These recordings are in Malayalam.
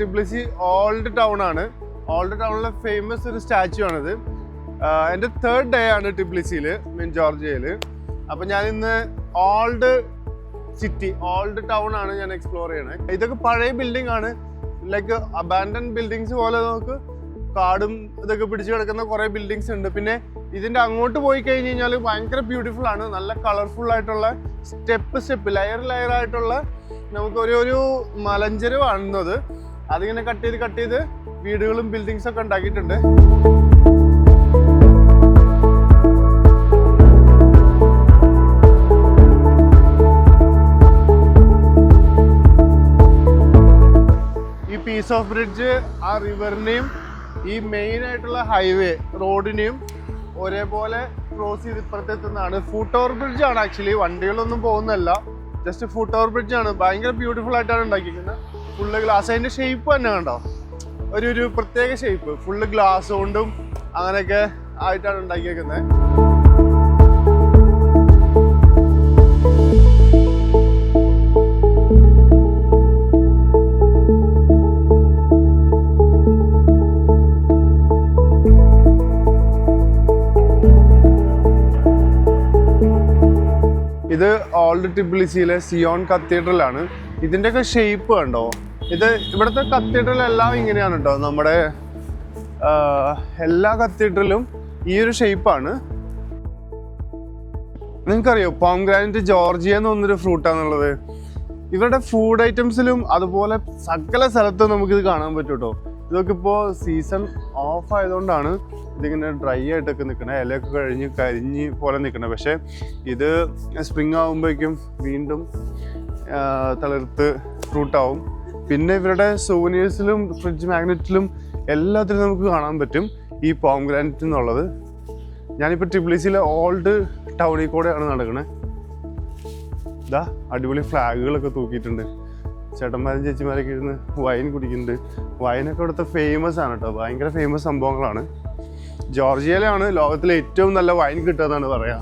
ടിബ്ലിസി ഓൾഡ് ടൗൺ ആണ്. ഓൾഡ് ടൗണിലെ ഫേമസ് ഒരു സ്റ്റാച്ചു ആണിത്. എന്റെ തേർഡ് ഡേ ആണ് ടിബ്ലിസിയിൽ മീൻ ജോർജിയയിൽ അപ്പം ഞാൻ ഇന്ന് ഓൾഡ് സിറ്റി ഓൾഡ് ടൗൺ ആണ് ഞാൻ എക്സ്പ്ലോർ ചെയ്യണത് ഇതൊക്കെ പഴയ ബിൽഡിംഗ് ആണ്. ലൈക്ക് അബാൻഡൻ ബിൽഡിങ്സ് പോലെ നമുക്ക് കാടും ഇതൊക്കെ പിടിച്ചു കിടക്കുന്ന കുറേ ബിൽഡിങ്സ് ഉണ്ട്. പിന്നെ ഇതിന്റെ അങ്ങോട്ട് പോയി കഴിഞ്ഞ് കഴിഞ്ഞാൽ ഭയങ്കര ബ്യൂട്ടിഫുൾ ആണ്. നല്ല കളർഫുൾ ആയിട്ടുള്ള സ്റ്റെപ്പ് സ്റ്റെപ്പ് ലെയർ ലെയർ ആയിട്ടുള്ള നമുക്ക് ഒരു ഒരു മലഞ്ചെരുവ് കാണുന്നത് അതിങ്ങനെ കട്ട് ചെയ്ത് കട്ട് ചെയ്ത് വീടുകളും ബിൽഡിങ്സ് ഒക്കെ ഉണ്ടാക്കിയിട്ടുണ്ട്. ഈ പീസ് ഓഫ് ബ്രിഡ്ജ് ആ റിവറിനെയും ഈ മെയിൻ ആയിട്ടുള്ള ഹൈവേ റോഡിനെയും ഒരേപോലെ ക്രോസ് ചെയ്ത് ഇപ്പുറത്തെത്തുന്നതാണ് ഫുട്ട് ഓവർ ബ്രിഡ്ജ് ആണ് ആക്ച്വലി വണ്ടികളൊന്നും പോകുന്നതല്ല. ജസ്റ്റ് ഫുട്ട് ഓവർ ബ്രിഡ്ജ് ആണ്. ഭയങ്കര ബ്യൂട്ടിഫുൾ ആയിട്ടാണ് ഉണ്ടാക്കിയിരിക്കുന്നത്. ഫുള്ള് ഗ്ലാസ് അതിന്റെ ഷേപ്പ് തന്നെ കണ്ടോ? ഒരു ഒരു പ്രത്യേക ഷേപ്പ് ഫുള്ള് ഗ്ലാസ് കൊണ്ടും അങ്ങനെയൊക്കെ ആയിട്ടാണ് ഉണ്ടാക്കിയേക്കുന്നത് ഓൾഡ് ടിബ്ലിസിയിലെ സിയോൺ കത്തീഡ്രൽ ആണ് ഇതിന്റെയൊക്കെ ഷേപ്പ് കണ്ടോ? ഇത് ഇവിടുത്തെ കത്തീഡ്രൽ എല്ലാം ഇങ്ങനെയാണ് കേട്ടോ നമ്മുടെ എല്ലാ കത്തീഡ്രലും ഈ ഒരു ഷേപ്പാണ് നിങ്ങൾക്കറിയോ പോംഗ്രാനൈറ്റ് ജോർജിയ എന്ന് പറഞ്ഞൊരു ഫ്രൂട്ടാന്നുള്ളത് ഇവരുടെ ഫുഡ് ഐറ്റംസിലും അതുപോലെ സകല സ്ഥലത്തും നമുക്കിത് കാണാൻ പറ്റും കേട്ടോ ഇതൊക്കെ ഇപ്പോൾ സീസൺ ഓഫ് ആയതുകൊണ്ടാണ് ഇതിങ്ങനെ ഡ്രൈ ആയിട്ടൊക്കെ നിൽക്കുന്നത് ഇലയൊക്കെ കഴിഞ്ഞ് കരിഞ്ഞ് പോലെ നിൽക്കുന്നത് പക്ഷേ ഇത് സ്പ്രിങ് ആകുമ്പോഴേക്കും വീണ്ടും തളിർത്ത് ഫ്രൂട്ടാവും പിന്നെ ഇവരുടെ സോനിയേഴ്സിലും ഫ്രിഡ്ജ് മാഗ്നറ്റിലും എല്ലാത്തിലും നമുക്ക് കാണാൻ പറ്റും ഈ പോം ഗ്രാനറ്റ് എന്നുള്ളത് ഞാനിപ്പോൾ ട്രിപ്ലിസിയിലെ ഓൾഡ് ടൗണിൽ കൂടെയാണ് നടക്കുന്നത് ഇതാ അടിപൊളി ഫ്ലാഗുകളൊക്കെ തൂക്കിയിട്ടുണ്ട്. ചേട്ടന്മാരും ചേച്ചിമാരൊക്കെ ഇരുന്ന് വൈൻ കുടിക്കുന്നുണ്ട്. വൈനൊക്കെ ഇവിടുത്തെ ഫേമസ് ആണ് കേട്ടോ ഭയങ്കര ഫേമസ് സംഭവങ്ങളാണ്. ജോർജിയയിലാണ് ലോകത്തിലെ ഏറ്റവും നല്ല വൈൻ കിട്ടുക എന്നാണ് പറയാ.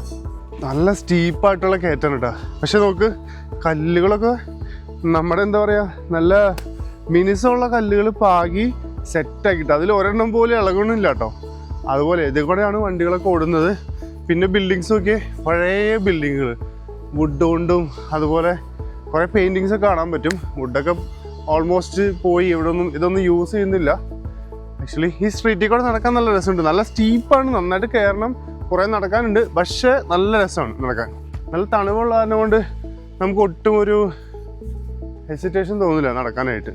നല്ല സ്റ്റീപ്പായിട്ടുള്ള കയറ്റാണ് കേട്ടോ പക്ഷെ നമുക്ക് കല്ലുകളൊക്കെ നമ്മുടെ എന്താ പറയുക നല്ല മിനുസമുള്ള കല്ലുകൾ പാകി സെറ്റാക്കിയിട്ട് അതിൽ ഒരെണ്ണം പോലും ഇളകണില്ല കേട്ടോ അതുപോലെ ഇതിൽ കൂടെയാണ് വണ്ടികളൊക്കെ ഓടുന്നത്. പിന്നെ ബിൽഡിങ്സ് നോക്കിയേ പഴയ ബിൽഡിങ്ങുകൾ വുഡ് കൊണ്ടും അതുപോലെ കുറേ പെയിന്റിങ്സ് കാണാൻ പറ്റും. വുഡൊക്കെ ഓൾമോസ്റ്റ് പോയി. ഇവിടെ ഒന്നും ഇതൊന്നും യൂസ് ചെയ്യുന്നില്ല. ആക്ച്വലി ഈ സ്ട്രീറ്റിൽ കൂടെ നടക്കാൻ നല്ല രസമുണ്ട്. നല്ല സ്റ്റീപ്പാണ് നന്നായിട്ട് കയറണം കുറേ നടക്കാനുണ്ട്. പക്ഷേ നല്ല രസമാണ് നടക്കാൻ. നല്ല തണുവുള്ള കൊണ്ട് നമുക്ക് ഒട്ടും ഒരു ഹെസിറ്റേഷൻ തോന്നില്ല നടക്കാനായിട്ട്.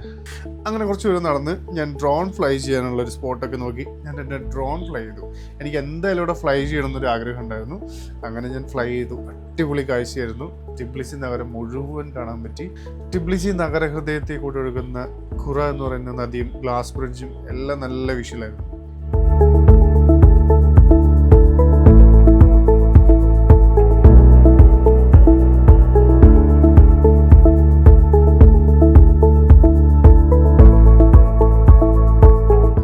അങ്ങനെ കുറച്ച് ദൂരം നടന്ന് ഞാൻ ഡ്രോൺ ഫ്ലൈ ചെയ്യാനുള്ള ഒരു സ്പോട്ടൊക്കെ നോക്കി. ഞാൻ എന്റെ ഡ്രോൺ ഫ്ലൈ ചെയ്തു. എനിക്ക് എന്തായാലും ഇവിടെ ഫ്ലൈ ചെയ്യണം എന്നൊരു ആഗ്രഹം ഉണ്ടായിരുന്നു. അങ്ങനെ ഞാൻ ഫ്ലൈ ചെയ്തു. അടിപൊളി കാഴ്ചയായിരുന്നു. ടിബ്ലിസി നഗരം മുഴുവൻ കാണാൻ പറ്റി. ടിബ്ലിസി നഗരഹൃദയത്തെ കൂടെ ഒഴുകുന്ന ഖുറ എന്ന് പറയുന്ന നദിയും ഗ്ലാസ് ബ്രിഡ്ജും എല്ലാം നല്ല വിഷ്വലായിരുന്നു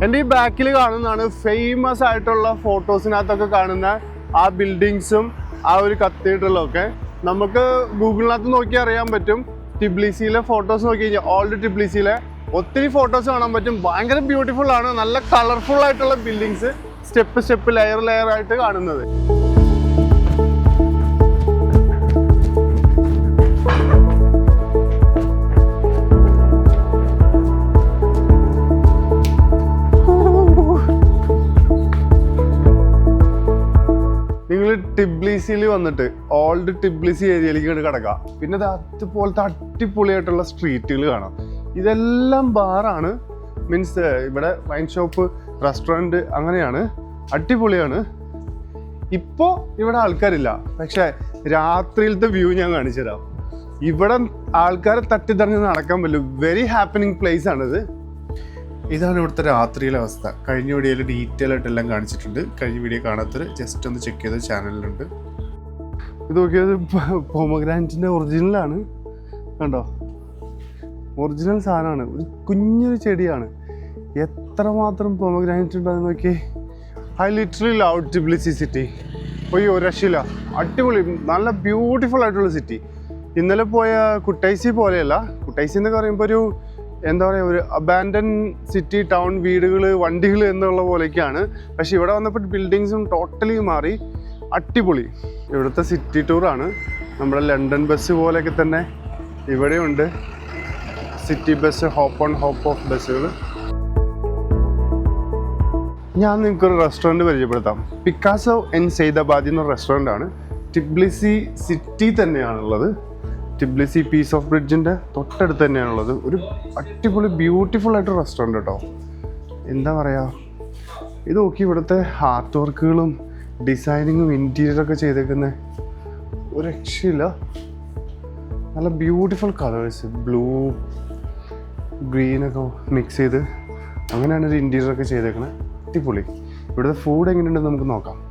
എന്റെ ഈ ബാക്കിൽ കാണുന്നതാണ് ഫേമസ് ആയിട്ടുള്ള ഫോട്ടോസിനകത്തൊക്കെ കാണുന്ന ആ ബിൽഡിങ്സും ആ ഒരു കത്തീഡ്രലും ഒക്കെ. നമുക്ക് ഗൂഗിളിനകത്ത് നോക്കി അറിയാൻ പറ്റും. ടിബ്ലിസിയിലെ ഫോട്ടോസ് നോക്കി കഴിഞ്ഞാൽ ഓൾഡ് ടിബ്ലിസിയിലെ ഒത്തിരി ഫോട്ടോസ് കാണാൻ പറ്റും. ഭയങ്കര ബ്യൂട്ടിഫുൾ ആണ്. നല്ല കളർഫുൾ ആയിട്ടുള്ള buildings step step layer layer ആയിട്ട് കാണുന്നത്. നിങ്ങൾ ടിബ്ലിസിയിൽ വന്നിട്ട് ഓൾഡ് ടിബ്ലിസി ഏരിയയിലേക്ക് കിടക്കാം. പിന്നെ അതുപോലത്തെ അടിപൊളിയായിട്ടുള്ള സ്ട്രീറ്റുകൾ കാണാം. ഇതെല്ലാം ബാറാണ് മീൻസ് ഇവിടെ വൈൻ ഷോപ്പ് റെസ്റ്റോറന്റ് അങ്ങനെയാണ്. അടിപൊളിയാണ്. ഇപ്പോൾ ഇവിടെ ആൾക്കാരില്ല. പക്ഷേ രാത്രിയിലത്തെ വ്യൂ ഞാൻ കാണിച്ചു തരാം ഇവിടെ ആൾക്കാരെ തട്ടിത്തറിഞ്ഞ് നടക്കാൻ പറ്റും. വെരി ഹാപ്പനിങ് പ്ലേസ് ആണിത്. ഇതാണ് ഇവിടുത്തെ രാത്രിയിലെ അവസ്ഥ. കഴിഞ്ഞ വീഡിയോയിൽ ഡീറ്റെയിൽ ആയിട്ട് എല്ലാം കാണിച്ചിട്ടുണ്ട്. കഴിഞ്ഞ വീഡിയോ കാണാത്തത് ജസ്റ്റ് ഒന്ന് ചെക്ക് ചെയ്ത ചാനലിലുണ്ട് ഇത് നോക്കിയത് പോമഗ്രാനറ്റിന്റെ ഒറിജിനലാണ് കണ്ടോ? ഒറിജിനൽ സാധനമാണ്. ഒരു കുഞ്ഞൊരു ചെടിയാണ്. എത്രമാത്രം പോമഗ്രാനൈറ്റ് ഉണ്ടെന്ന് നോക്കി I literally love Tbilisi city ഒരു രക്ഷയില്ല. അടിപൊളി. നല്ല ബ്യൂട്ടിഫുൾ ആയിട്ടുള്ള സിറ്റി ഇന്നലെ പോയ കുട്ടൈസി പോലെയല്ല. കുട്ടൈസി എന്നൊക്കെ പറയുമ്പോൾ ഒരു എന്താ പറയുക ഒരു അബാൻഡൻ സിറ്റി ടൗൺ വീടുകൾ വണ്ടികൾ എന്നുള്ള പോലെയൊക്കെയാണ്. പക്ഷെ ഇവിടെ വന്നപ്പോൾ ബിൽഡിങ്സും ടോട്ടലി മാറി. അടിപൊളി. ഇവിടുത്തെ സിറ്റി ടൂറാണ് നമ്മുടെ ലണ്ടൻ ബസ് പോലെയൊക്കെ തന്നെ ഇവിടെയുണ്ട് city bus hop on hop off ബസ്സുകൾ ഞാൻ നിങ്ങൾക്കൊരു റെസ്റ്റോറന്റ് പരിചയപ്പെടുത്താം. പിക്കാസോ എൻ സെയ്ദാബാദി എന്നൊരു റെസ്റ്റോറന്റ് ആണ്. ടിബ്ലിസി സിറ്റി തന്നെയാണുള്ളത്. ടിബ്ലിസി പീസ് ഓഫ് ബ്രിഡ്ജിന്റെ തൊട്ടടുത്ത് തന്നെയാണുള്ളത്. ഒരു അടിപൊളി ബ്യൂട്ടിഫുൾ ആയിട്ട് റെസ്റ്റോറന്റ് കേട്ടോ. എന്താ പറയുക ഇത് നോക്കി ഇവിടുത്തെ ഹാർട്ട് വർക്കുകളും ഡിസൈനിങ്ങും ഇന്റീരിയറൊക്കെ ചെയ്തേക്കുന്ന ഒരു രക്ഷയില്ല. നല്ല ബ്യൂട്ടിഫുൾ കളേഴ്സ് ബ്ലൂ ഗ്രീനൊക്കെ മിക്സ് ചെയ്ത് അങ്ങനെയാണ് ഒരു ഇന്റീരിയറൊക്കെ ചെയ്തേക്കണത് അടിപൊളി. ഇവിടുത്തെ ഫുഡ് എങ്ങനെയുണ്ടെന്ന് നമുക്ക് നോക്കാം.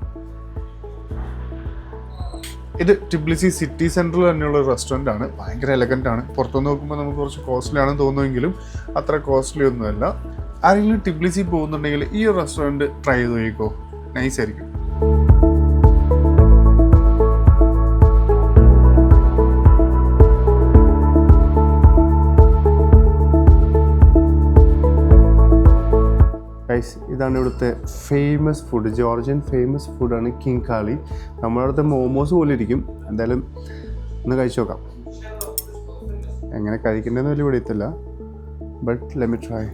ഇത് ടിബ്ലിസി സിറ്റി സെന്ററിൽ തന്നെയുള്ള ഒരു റെസ്റ്റോറന്റ് ആണ്. ഭയങ്കര എലഗന്റ് ആണ്. പുറത്തുനിന്ന് നോക്കുമ്പോൾ നമുക്ക് കുറച്ച് കോസ്റ്റ്ലി ആണെന്ന് തോന്നുമെങ്കിലും അത്ര കോസ്റ്റ്ലി ഒന്നുമല്ല. ആരെങ്കിലും ടിബ്ലിസി പോകുന്നുണ്ടെങ്കിൽ ഈ ഒരു റെസ്റ്റോറന്റ് ട്രൈ ചെയ്ത് നോക്കിക്കോ. നൈസ് ഇതാണ് ഇവിടുത്തെ ഫേമസ് ഫുഡ് ജോർജിയൻ ഫേമസ് ഫുഡാണ് കിങ് കാളി നമ്മുടെ മോമോസ് പോലെ ഇരിക്കും. എന്തായാലും ഒന്ന് കഴിച്ചു നോക്കാം. എങ്ങനെ കഴിക്കേണ്ടതെന്ന് വലിയ പിടിയത്തില്ല. ബട്ട് ലെമി ട്രൈ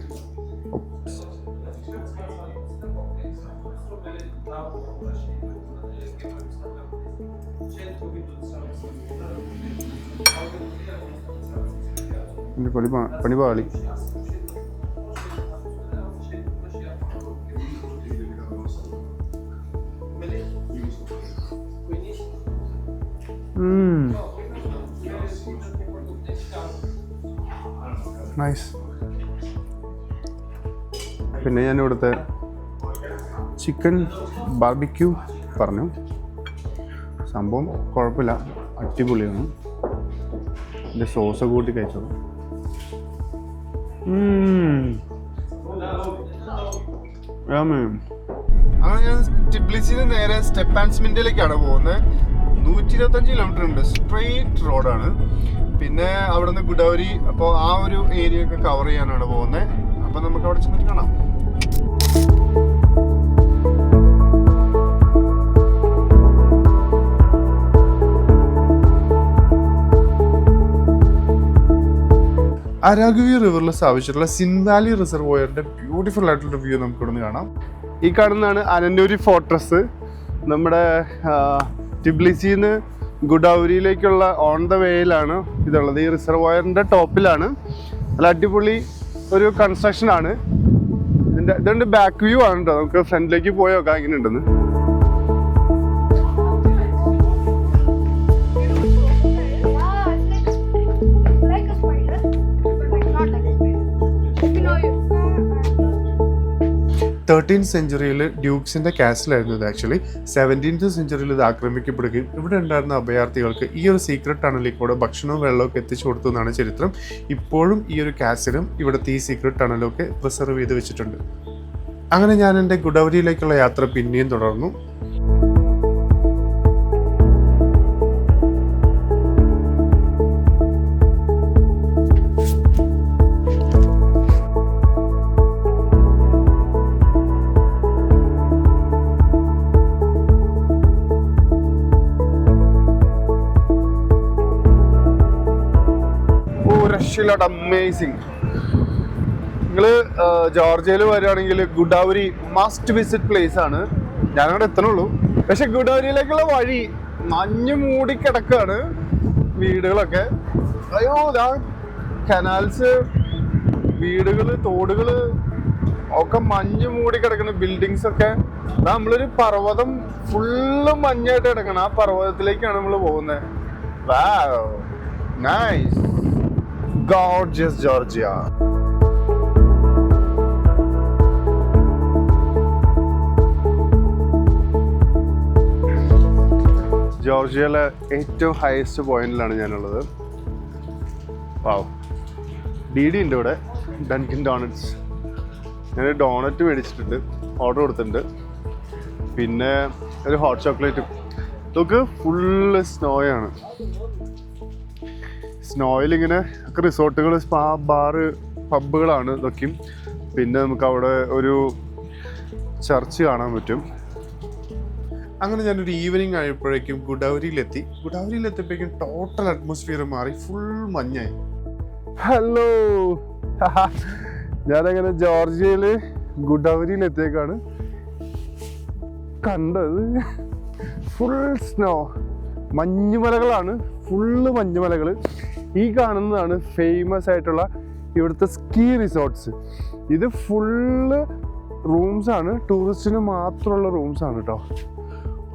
പണി പാളി. നൈസ് പിന്നെ ഞാൻ ഇവിടുത്തെ ചിക്കൻ ബാർബിക്യൂ പറഞ്ഞു. സംഭവം കുഴപ്പമില്ല. അടിപൊളിയാണ്. എന്റെ സോസ് കൂട്ടി കഴിച്ചത് നേരെ സ്റ്റെപ്പ് ആൻഡ് പോകുന്നത്. നൂറ്റി ഇരുപത്തഞ്ച് കിലോമീറ്റർ ഉണ്ട് സ്ട്രെയിറ്റ് റോഡാണ് പിന്നെ അവിടെ നിന്ന് ഗുഡൌരി അപ്പോൾ ആ ഒരു ഏരിയ ഒക്കെ കവർ ചെയ്യാനാണ് പോകുന്നത് അപ്പോൾ നമുക്ക് അവിടെ ചെന്നിട്ട് കാണാം. അരാഗുവി റിവറിൽ സ്ഥാപിച്ചിട്ടുള്ള സിൻവാലി റിസർവോയറിന്റെ ബ്യൂട്ടിഫുൾ ആയിട്ടുള്ള വ്യൂ നമുക്ക് ഇവിടെ കാണാം. ഈ കാണുന്നതാണ് അനന്നൂരി ഫോർട്രസ് നമ്മുടെ ടിബ്ലിസിന്ന് ഗുഡൌരിയിലേക്കുള്ള ഓൺ ദ വേയിലാണ് ഇതുള്ളത്. ഈ റിസർവോയറിന്റെ ടോപ്പിലാണ്. നല്ല അടിപൊളി ഒരു കൺസ്ട്രക്ഷൻ ആണ്. ഇതിന്റെ ഇതുണ്ട് ബാക്ക് വ്യൂ ആണ് കേട്ടോ നമുക്ക് ഫ്രണ്ടിലേക്ക് പോയി നോക്കാം ഇങ്ങനെ ഉണ്ടെന്ന് തേർട്ടീൻ സെഞ്ചുറിയിൽ ഡ്യൂക്സിന്റെ കാസിലായിരുന്നു ഇത് ആക്ച്വലി സെവന്റീൻത്ത് സെഞ്ചുറിയിൽ ഇത് ആക്രമിക്കപ്പെടുകയും ഇവിടെ ഉണ്ടായിരുന്ന അഭയാർത്ഥികൾക്ക് ഈ ഒരു സീക്രട്ട് ടണലിൽ കൂടെ ഭക്ഷണവും വെള്ളവും ഒക്കെ എത്തിച്ചു കൊടുത്തു എന്നാണ് ചരിത്രം. ഇപ്പോഴും ഈ ഒരു കാസിലും ഇവിടുത്തെ ഈ സീക്രട്ട് ടണലൊക്കെ പ്രിസർവ് ചെയ്ത് വെച്ചിട്ടുണ്ട്. അങ്ങനെ ഞാൻ എന്റെ ഗുഡവരിയിലേക്കുള്ള യാത്ര പിന്നെയും തുടർന്നു. രക്ഷയില്ലാട്ട് അമേസിങ് നിങ്ങൾ ജോർജിയയിൽ വരികയാണെങ്കിൽ ഗുഡാവരി മസ്റ്റ് വിസിറ്റ് പ്ലേസ് ആണ്. ഞാനവിടെ എത്തണുള്ളൂ. പക്ഷെ ഗുഡാവരിയിലേക്കുള്ള വഴി മഞ്ഞ് മൂടി കിടക്കാണ് വീടുകളൊക്കെ. അയ്യോ ദാ കനാൽസ് വീടുകൾ തോടുകൾ ഒക്കെ മഞ്ഞ് മൂടി കിടക്കുന്ന. ബിൽഡിങ്സ് ഒക്കെ. നമ്മളൊരു പർവതം ഫുള്ള് മഞ്ഞായിട്ട് കിടക്കണം ആ പർവതത്തിലേക്കാണ് നമ്മൾ പോകുന്നത്. Nice gorgeous Georgia. ജോർജിയയിലെ ഏറ്റവും ഹയസ്റ്റ് പോയിന്റിലാണ് ഞാനുള്ളത്. വാവ് ഡി ഡി ഉണ്ട് ഇവിടെ. ഡൻകിൻ ഡോണറ്റ്സ് ഞാൻ ഡോണറ്റ് മേടിച്ചിട്ടുണ്ട്. ഓർഡർ കൊടുത്തിട്ടുണ്ട്. പിന്നെ ഒരു ഹോട്ട് ചോക്ലേറ്റും ഇതൊക്കെ ഫുള്ള് സ്നോയാണ് സ്നോയിൽ ഇങ്ങനെ റിസോർട്ടുകൾ സ്പാ ബാറ് പബ്ബുകളാണ് ഇതൊക്കെയും. പിന്നെ നമുക്ക് അവിടെ ഒരു ചർച്ച് കാണാൻ പറ്റും. അങ്ങനെ ഞാനൊരു ഈവനിങ് ആയപ്പോഴേക്കും ഗുഡാവരിയിലെത്തി ഗുഡാവരിയിലെത്തിയപ്പോഴേക്കും ടോട്ടൽ അറ്റ്മോസ്ഫിയർ മാറി ഫുൾ മഞ്ഞായി. ഹലോ ഞാനങ്ങനെ ജോർജിയയിൽ ഗുഡാവരിയിലെത്തിയേക്കാണ് കണ്ടത് ഫുൾ സ്നോ മഞ്ഞുമലകളാണ് ഫുള്ള് മഞ്ഞുമലകൾ ഈ കാണുന്നതാണ് ഫേമസ് ആയിട്ടുള്ള ഇവിടുത്തെ സ്കീ റിസോർട്ട്സ് ഇത് ഫുള്ള് റൂംസ് ആണ്. ടൂറിസ്റ്റിന് മാത്രമുള്ള റൂംസ് ആണ് കേട്ടോ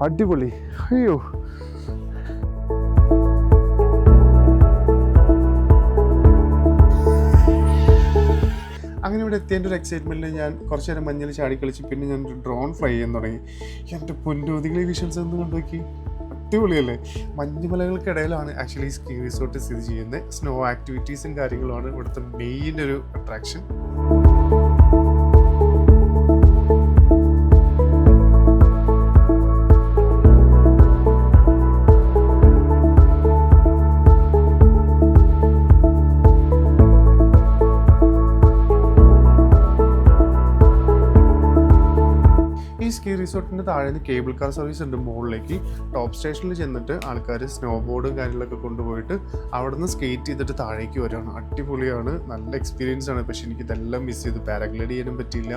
അടിപൊളി. അയ്യോ. അങ്ങനെ ഇവിടെ എത്തിയതിന്റെ ഒരു എക്സൈറ്റ്മെന്റിൽ ഞാൻ കുറച്ച് നേരം മഞ്ഞൾ ചാടി കളിച്ച് പിന്നെ ഞാൻ ഡ്രോൺ ഫ്ലൈ ചെയ്യാൻ തുടങ്ങി. എന്റെ പൊന്നോതികളെ വിഷൻസ് എന്ന് കണ്ടുനോക്കി അടിപൊളിയല്ലേ? മഞ്ഞുമലകൾക്കിടയിലാണ് ആക്ച്വലി സ്കീ റിസോർട്ട് സ്ഥിതി ചെയ്യുന്നത്. സ്നോ ആക്ടിവിറ്റീസും കാര്യങ്ങളുമാണ് ഇവിടുത്തെ മെയിൻ ഒരു അട്രാക്ഷൻ ഈ സ്കീ റിസോർട്ടിന്റെ താഴെ നിന്ന് കേബിൾ കാർ സർവീസ് ഉണ്ട് മുകളിലേക്ക്. ടോപ്പ് സ്റ്റേഷനിൽ ചെന്നിട്ട് ആൾക്കാർ സ്നോ ബോർഡും കാര്യങ്ങളൊക്കെ കൊണ്ടുപോയിട്ട് അവിടെ നിന്ന് സ്കേറ്റ് ചെയ്തിട്ട് താഴേക്ക് വരുവാണ് അടിപൊളിയാണ്. നല്ല എക്സ്പീരിയൻസ് ആണ്. പക്ഷേ എനിക്ക് ഇതെല്ലാം മിസ് ചെയ്തു. പാരാഗ്ലൈഡ് ചെയ്യാനും പറ്റിയില്ല.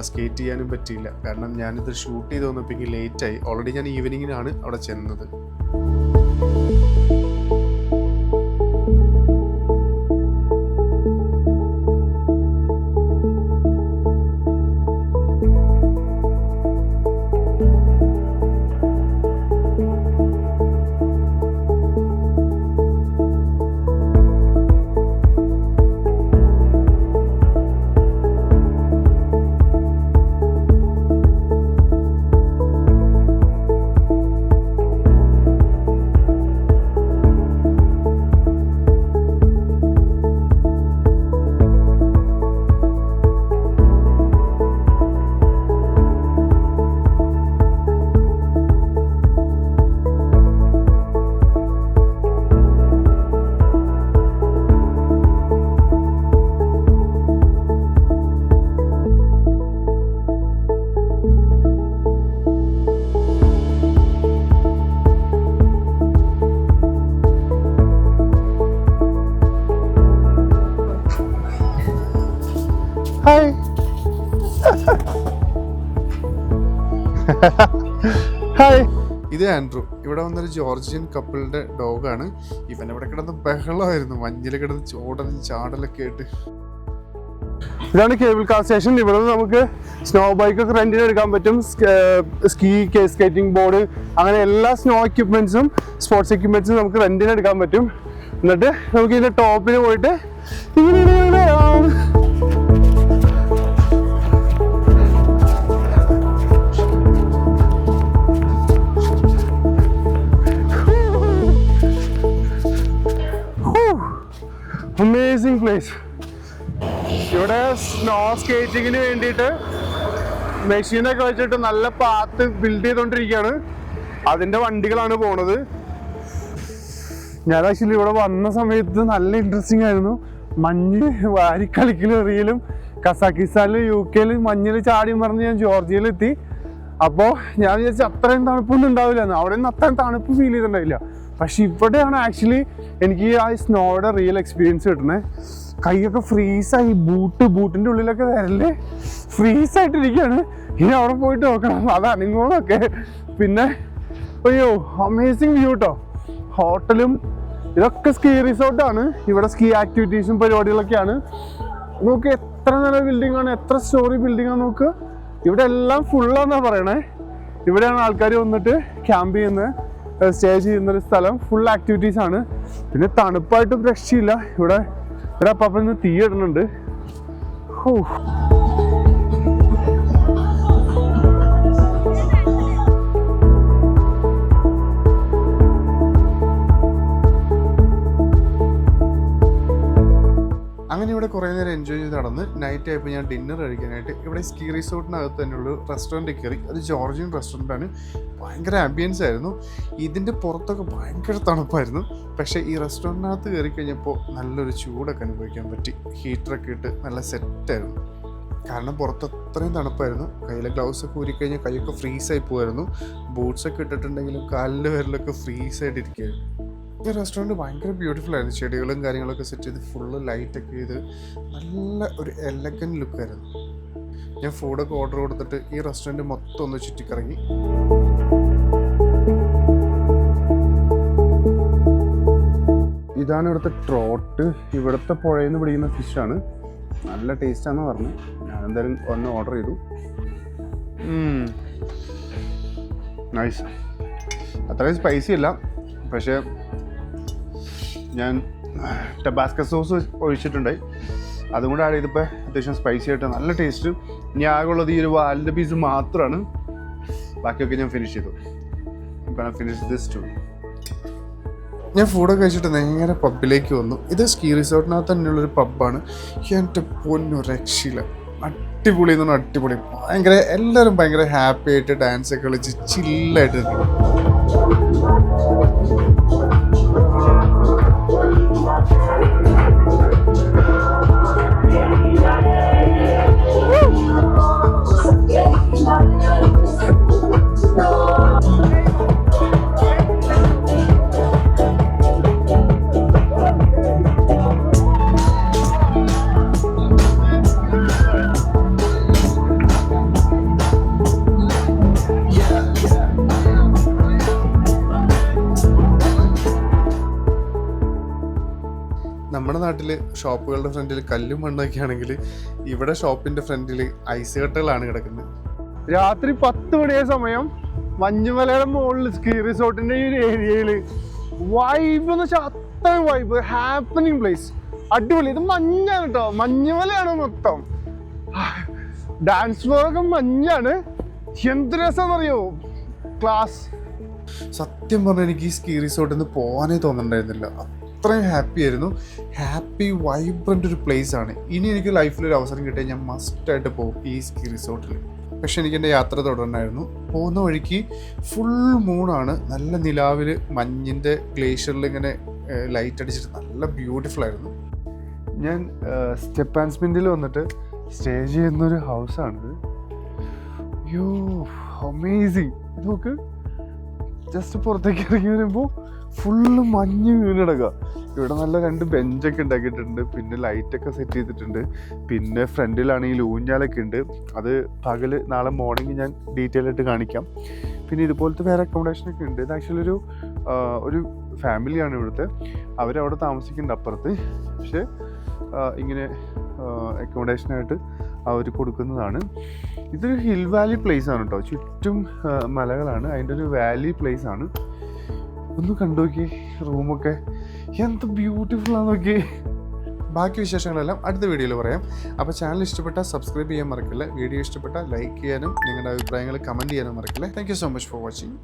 സ്കേറ്റ് ചെയ്യാനും പറ്റിയില്ല. കാരണം ഞാനിത് ഷൂട്ട് ചെയ്ത് വന്നപ്പോൾ ലേറ്റായി ഓൾറെഡി ഞാൻ ഈവനിങ്ങിനാണ് അവിടെ ചെന്നത്. ഇത് ആൻഡ്രൂ. ഇവിടെ വന്നൊരു ജോർജിയൻ കപ്പിളിന്റെ ഡോഗാണ്. ഇവൻ ഇവിടെ കിടന്ന് ബഹളമായിരുന്നു. മഞ്ഞിൽ കിടന്ന് ചോടലും ചാടലൊക്കെ ആയിട്ട്. ഇതാണ് കേബിൾ കാർ സ്റ്റേഷൻ. ഇവിടെ നിന്ന് നമുക്ക് സ്നോ ബൈക്ക് ഒക്കെ റെന്റിന് എടുക്കാൻ പറ്റും. സ്കീ സ്കേറ്റിംഗ് ബോർഡ് അങ്ങനെ എല്ലാ സ്നോ എക്യുപ്മെന്റ്സും സ്പോർട്സ് എക്യുപ്മെന്റ്സും നമുക്ക് റെന്റിന് എടുക്കാൻ പറ്റും. എന്നിട്ട് നമുക്ക് ഇതിന്റെ ടോപ്പിൽ പോയിട്ട് ഇങ്ങനെ അമേസിംഗ് പ്ലേസ് ഇവിടെ സ്നോ സ്കേറ്റിങ്ങിന് വേണ്ടിയിട്ട് മെഷീനൊക്കെ വെച്ചിട്ട് നല്ല പാത്ത് ബിൽഡ് ചെയ്തോണ്ടിരിക്കുകയാണ് അതിന്റെ വണ്ടികളാണ് പോണത്. ഞാൻ ആക്ച്വലി ഇവിടെ വന്ന സമയത്ത് നല്ല ഇൻട്രസ്റ്റിംഗ് ആയിരുന്നു. മഞ്ഞ് വാരിക്കളിക്കലും എറിയലും കസാക്കിസ്ഥാനിലും യു കെയിൽ മഞ്ഞിൽ ചാടി മറിഞ്ഞ് ഞാൻ ജോർജിയയിലെത്തി. അപ്പോൾ ഞാൻ വിചാരിച്ചു അത്രയും തണുപ്പൊന്നും ഉണ്ടാവില്ല അവിടെ നിന്ന് അത്രയും തണുപ്പ് ഫീൽ ചെയ്തിട്ടുണ്ടായില്ല. പക്ഷെ ഇവിടെയാണ് ആക്ച്വലി എനിക്ക് ആ സ്നോയുടെ റിയൽ എക്സ്പീരിയൻസ് കിട്ടുന്നത് കൈയൊക്കെ ഫ്രീസായി ബൂട്ട് ബൂട്ടിന്റെ ഉള്ളിലൊക്കെ വരൽ ഫ്രീസായിട്ടിരിക്കുകയാണ് ഇനി അവിടെ പോയിട്ട് നോക്കണം. അത് അനങ്ങോളൊക്കെ പിന്നെ അയ്യോ അമേസിങ് വ്യൂ കേട്ടോ ഹോട്ടലും ഇതൊക്കെ സ്കീ റിസോർട്ടാണ് ഇവിടെ സ്കീ ആക്ടിവിറ്റീസും പരിപാടികളൊക്കെയാണ്. നോക്ക് എത്ര നല്ല ബിൽഡിംഗ് ആണ് എത്ര സ്റ്റോറി ബിൽഡിംഗ് ആണ് നോക്ക്. ഇവിടെ എല്ലാം ഫുള്ളാന്നാ പറയണേ. ഇവിടെയാണ് ആൾക്കാർ വന്നിട്ട് ക്യാമ്പ് ചെയ്യുന്നത് സ്റ്റേ ചെയ്യുന്നൊരു സ്ഥലം. ഫുൾ ആക്ടിവിറ്റീസ് ആണ്. പിന്നെ തണുപ്പായിട്ടും രക്ഷയില്ല. ഇവിടെ ഇന്ന് തീ ഇടുന്നുണ്ട്. ഹോ. കുറേ നേരം എൻജോയ് ചെയ്ത് നടന്ന് നൈറ്റ് ആയപ്പോൾ ഞാൻ ഡിന്നർ കഴിക്കാനായിട്ട് ഇവിടെ സ്കീ റിസോർട്ടിനകത്ത് തന്നെയുള്ള റെസ്റ്റോറന്റ് കയറി. അത് ജോർജിയൻ റെസ്റ്റോറന്റാണ് ഭയങ്കര ആംബിയൻസ് ആയിരുന്നു. ഇതിന്റെ പുറത്തൊക്കെ ഭയങ്കര തണുപ്പായിരുന്നു. പക്ഷേ ഈ റെസ്റ്റോറന്റിനകത്ത് കയറി കഴിഞ്ഞപ്പോൾ നല്ലൊരു ചൂടൊക്കെ അനുഭവിക്കാൻ പറ്റി. ഹീറ്ററൊക്കെ ഇട്ട് നല്ല സെറ്റായിരുന്നു കാരണം പുറത്ത് അത്രയും തണുപ്പായിരുന്നു. കയ്യിലെ ഗ്ലൗസ് ഒക്കെ ഊരിക്കഴിഞ്ഞാൽ കൈയൊക്കെ ഫ്രീസായി പോകുമായിരുന്നു ബൂട്ട്സൊക്കെ ഇട്ടിട്ടുണ്ടെങ്കിലും കാലിന്റെ വിരലൊക്കെ ഫ്രീസായിട്ട് ഇരിക്കുകയായിരുന്നു ഈ റെസ്റ്റോറന്റ് ഭയങ്കര ബ്യൂട്ടിഫുൾ ആയിരുന്നു. ചെടികളും കാര്യങ്ങളൊക്കെ സെറ്റ് ചെയ്ത് ഫുള്ള് ലൈറ്റൊക്കെ ചെയ്ത് നല്ല ഒരു എലഗൻ ലുക്കായിരുന്നു ഞാൻ ഫുഡൊക്കെ ഓർഡർ കൊടുത്തിട്ട് ഈ റെസ്റ്റോറന്റ് മൊത്തം ഒന്ന് ചുറ്റിക്കറങ്ങി. ഇതാണ് ഇവിടുത്തെ ട്രോട്ട് ഇവിടുത്തെ പുഴയിൽ നിന്ന് പിടിക്കുന്ന ഫിഷാണ് നല്ല ടേസ്റ്റാണെന്ന് പറഞ്ഞു. ഞാൻ എന്തായാലും ഒന്ന് ഓർഡർ ചെയ്തു. നൈസ് അത്രയും സ്പൈസി അല്ല. പക്ഷേ ഞാൻ ടബാസ്ക സോസ് ഒഴിച്ചിട്ടുണ്ടായി. അതും കൂടെ ആഡ് ചെയ്തപ്പോൾ അത്യാവശ്യം സ്പൈസി ആയിട്ട് നല്ല ടേസ്റ്റ് ഇനി ആകെ ഉള്ളത് ഈ ഒരു വാലിന്റെ പീസ് മാത്രമാണ് ബാക്കിയൊക്കെ ഞാൻ ഫിനിഷ് ചെയ്തു. ഫിനിഷ് ദിസ് ടു ഞാൻ ഫുഡൊക്കെ കഴിച്ചിട്ട് നേരെ പബ്ബിലേക്ക് വന്നു. ഇത് സ്കീ റിസോർട്ടിനകത്ത് തന്നെയുള്ളൊരു പബ്ബാണ് എന്റെ പൊന്നു രക്ഷയില്ല അടിപൊളി എന്ന് പറഞ്ഞാൽ അടിപൊളി. ഭയങ്കര എല്ലാവരും ഭയങ്കര ഹാപ്പി ആയിട്ട് ഡാൻസ് ഒക്കെ കളിച്ച് ചില്ലായിട്ട് നിൽക്കണം നാട്ടിൽ ഷോപ്പുകളുടെ ഫ്രണ്ടിൽ കല്ലും മണ്ണൊക്കെ ആണെങ്കിൽ ഇവിടെ ഷോപ്പിന്റെ ഫ്രണ്ടിൽ ഐസ് കട്ടകളാണ് കിടക്കുന്നത്. രാത്രി പത്ത് മണിയായ സമയം മഞ്ഞുമലയുടെ മുകളിൽ സ്കീ റിസോർട്ടിന്റെ ഈ ഒരു ഏരിയയിൽ വൈബ് എന്ന് വെച്ചാൽ അത്രയും വൈബ് ഹാപ്പനിങ് പ്ലേസ് അടിപൊളി. ഇത് മഞ്ഞാണ് കേട്ടോ മഞ്ഞുമലയാണ് മൊത്തം. ഡാൻസ് ഫ്ലോറൊക്കെ മഞ്ഞാണ്. എന്ത് അറിയോ ക്ലാസ് സത്യം പറഞ്ഞാൽ എനിക്ക് ഈ സ്കീ റിസോർട്ടിൽ നിന്ന് പോകാനേ തോന്നുന്നുണ്ടായിരുന്നില്ല അത്രയും ഹാപ്പി ആയിരുന്നു. ഹാപ്പി വൈബ്രന്റ് ഒരു പ്ലേസ് ആണ്. ഇനി എനിക്ക് ലൈഫിൽ ഒരു അവസരം കിട്ടിയാൽ ഞാൻ മസ്റ്റായിട്ട് പോകും ഈ സ്കീ റിസോർട്ടിൽ പക്ഷേ എനിക്ക് എന്റെ യാത്ര തുടരണമായിരുന്നു പോകുന്ന വഴിക്ക് ഫുൾ മൂണാണ് നല്ല നിലാവിൽ മഞ്ഞിന്റെ ഗ്ലേഷ്യറിൽ ഇങ്ങനെ ലൈറ്റ് അടിച്ചിട്ട് നല്ല ബ്യൂട്ടിഫുൾ ആയിരുന്നു. ഞാൻ സ്റ്റെപ്പ് ആൻസ്മെന്റിൽ വന്നിട്ട് സ്റ്റേ ചെയ്യുന്നൊരു ഹൗസാണിത് യോ അമേസിങ് നോക്ക്. ജസ്റ്റ് പുറത്തേക്ക് ഇറങ്ങി വരുമ്പോൾ ഫുള്ള് മഞ്ഞ് വീണിടക്കുക ഇവിടെ നല്ല രണ്ട് ബെഞ്ചൊക്കെ ഉണ്ടാക്കിയിട്ടുണ്ട്. പിന്നെ ലൈറ്റൊക്കെ സെറ്റ് ചെയ്തിട്ടുണ്ട്. പിന്നെ ഫ്രണ്ടിലാണെങ്കിൽ ഊഞ്ഞാലൊക്കെ ഉണ്ട്. അത് പകൽ നാളെ മോർണിംഗ് ഞാൻ ഡീറ്റെയിൽ ആയിട്ട് കാണിക്കാം. പിന്നെ ഇതുപോലത്തെ വേറെ അക്കോമഡേഷനൊക്കെ ഉണ്ട്. ഇത് ആക്ച്വലി ഒരു ഒരു ഫാമിലിയാണ് ഇവിടുത്തെ. അവരവിടെ താമസിക്കുന്നുണ്ട് അപ്പുറത്ത്. പക്ഷേ ഇങ്ങനെ അക്കോമഡേഷനായിട്ട് അവർ കൊടുക്കുന്നതാണ്. ഇതൊരു ഹിൽ വാലി പ്ലേസ് ആണ് കേട്ടോ ചുറ്റും മലകളാണ്. അതിന്റെ ഒരു വാലി പ്ലേസ് ആണ്. ഒന്ന് കണ്ടു നോക്കി റൂമൊക്കെ. എന്ത് ബ്യൂട്ടിഫുൾ ആണെന്ന് നോക്കി ബാക്കി വിശേഷങ്ങളെല്ലാം അടുത്ത വീഡിയോയിൽ പറയാം. അപ്പോൾ ചാനൽ ഇഷ്ടപ്പെട്ട സബ്സ്ക്രൈബ് ചെയ്യാൻ മറക്കില്ല. വീഡിയോ ഇഷ്ടപ്പെട്ട ലൈക്ക് ചെയ്യാനും നിങ്ങളുടെ അഭിപ്രായങ്ങൾ കമന്റ് ചെയ്യാനും മറക്കില്ല. Thank you so much for watching